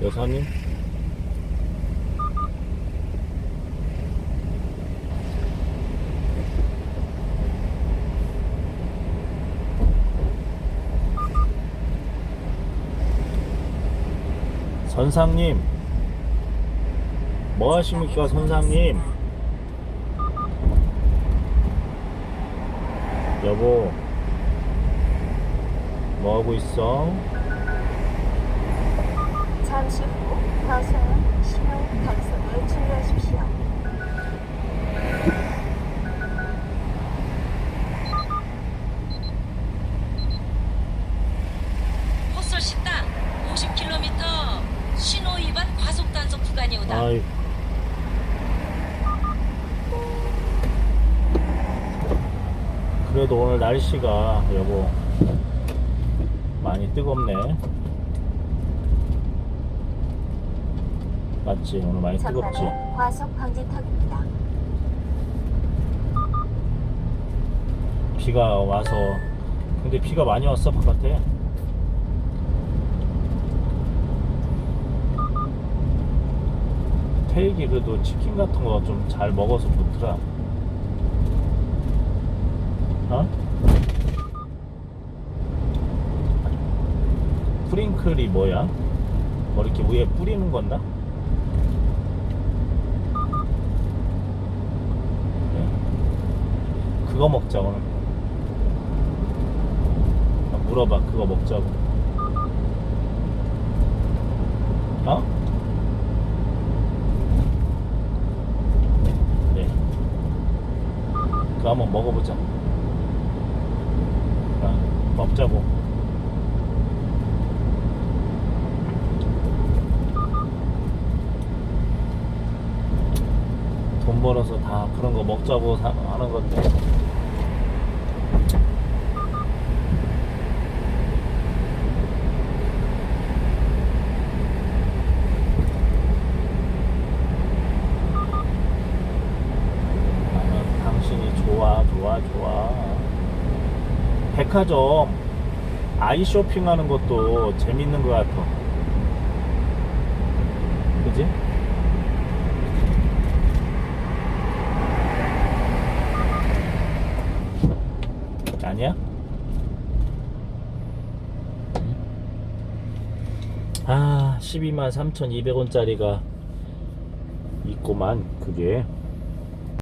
여사님? 선상님 뭐 하십니까 선상님 여보 뭐 하고 있어? 잠시 후 과속 신호 단속에 주의하십시오. 헛설 식당 50km 신호 위반 과속 단속 구간이 오다. 아이 그래도 오늘 날씨가 여보 많이 뜨겁네 맞지 오늘 많이 뜨겁지 전방에 과속 방지턱입니다. 비가 와서 근데 비가 많이 왔어 바깥에 태익이 그래도 치킨 같은 거 좀 잘 먹어서 좋더라 어? 프링클이 뭐야? 뭐 이렇게 위에 뿌리는 건가? 네. 그거 먹자 오늘 아, 물어봐 그거 먹자고. 어? 네. 그거 한번 먹어보자. 아, 먹자고. 돈 벌어서 다 그런 거 먹자고 사- 하는 건데 나는 당신이 좋아 좋아 좋아 백화점 아이 쇼핑하는 것도 재밌는 것 같아 그지? 아니야? 아 12만 3,200원짜리가 있고만 그게